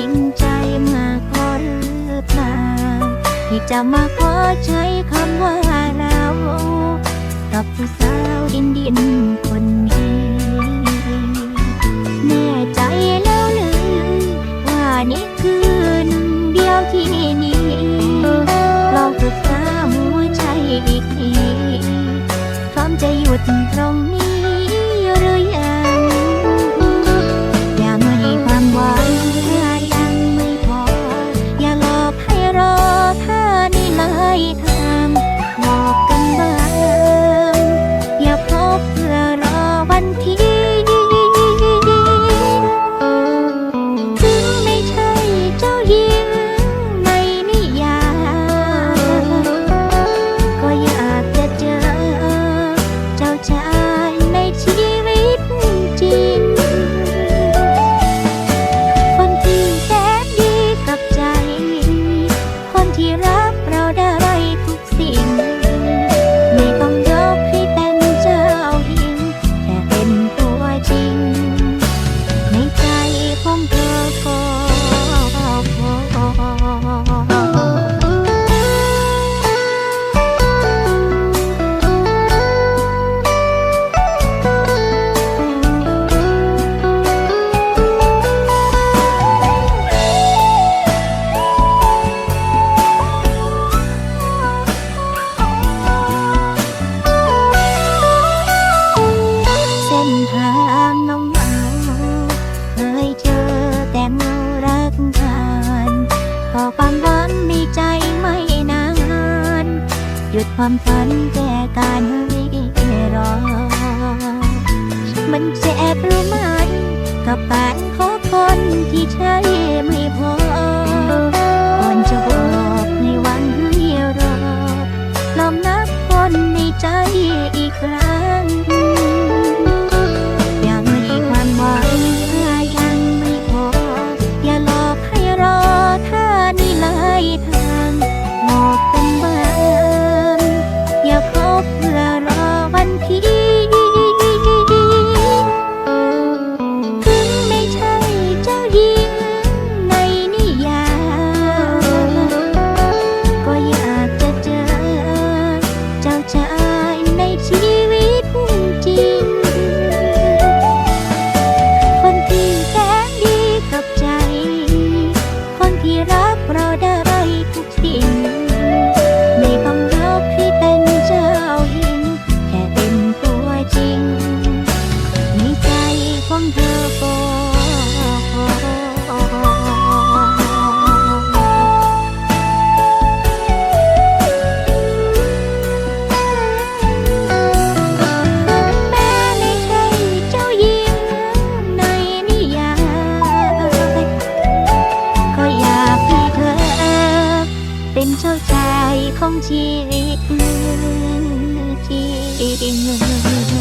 ริงใจมาขอหรือเปล่าที่จะมาขอใช้คำว่าเรากับผู้สาวดินดินคนนี้แน่ใจแล้วหรือว่านี่คืนเดียวที่นี่ comprar. ดความฝันแก่การเรี เป็นเจ้าชายของชีวิตชีวิต